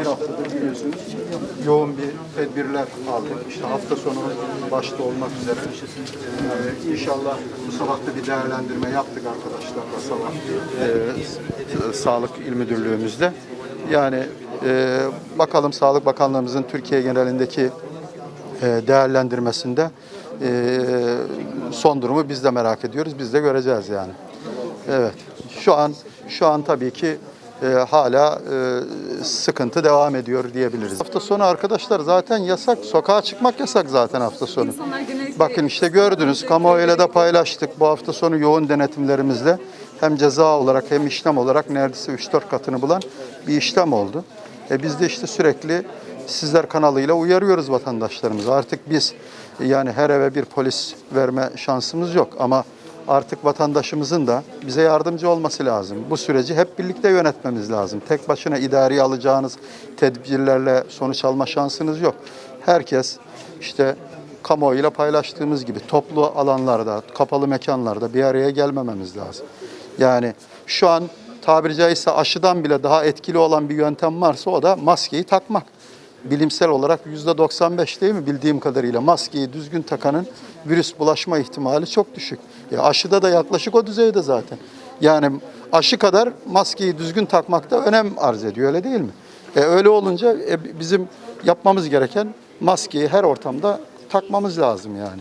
bir haftadır biliyorsunuz yoğun bir tedbirler aldık. İşte hafta sonu başta olmak üzere. Ee, inşallah bu sabah da bir değerlendirme yaptık arkadaşlarla sabah ee, Sağlık İl Müdürlüğümüzde. Yani e, bakalım Sağlık Bakanlığımızın Türkiye genelindeki e, değerlendirmesinde e, son durumu biz de merak ediyoruz. Biz de göreceğiz yani. Evet. Şu an şu an tabii ki e, hala e, sıkıntı devam ediyor diyebiliriz. Hafta sonu arkadaşlar zaten yasak. Sokağa çıkmak yasak zaten hafta sonu. Bakın işte gördünüz kamuoyuyla da paylaştık. Bu hafta sonu yoğun denetimlerimizle hem ceza olarak hem işlem olarak neredeyse 3-4 katını bulan bir işlem oldu. E biz de işte sürekli sizler kanalıyla uyarıyoruz vatandaşlarımızı. Artık biz yani her eve bir polis verme şansımız yok ama artık vatandaşımızın da bize yardımcı olması lazım. Bu süreci hep birlikte yönetmemiz lazım. Tek başına idari alacağınız tedbirlerle sonuç alma şansınız yok. Herkes işte kamuoyuyla paylaştığımız gibi toplu alanlarda, kapalı mekanlarda bir araya gelmememiz lazım. Yani şu an tabiri caizse aşıdan bile daha etkili olan bir yöntem varsa o da maskeyi takmak. Bilimsel olarak yüzde 95 değil mi bildiğim kadarıyla maskeyi düzgün takanın virüs bulaşma ihtimali çok düşük. Ya aşıda da yaklaşık o düzeyde zaten. Yani aşı kadar maskeyi düzgün takmak da önem arz ediyor öyle değil mi? E öyle olunca e, bizim yapmamız gereken maskeyi her ortamda takmamız lazım yani.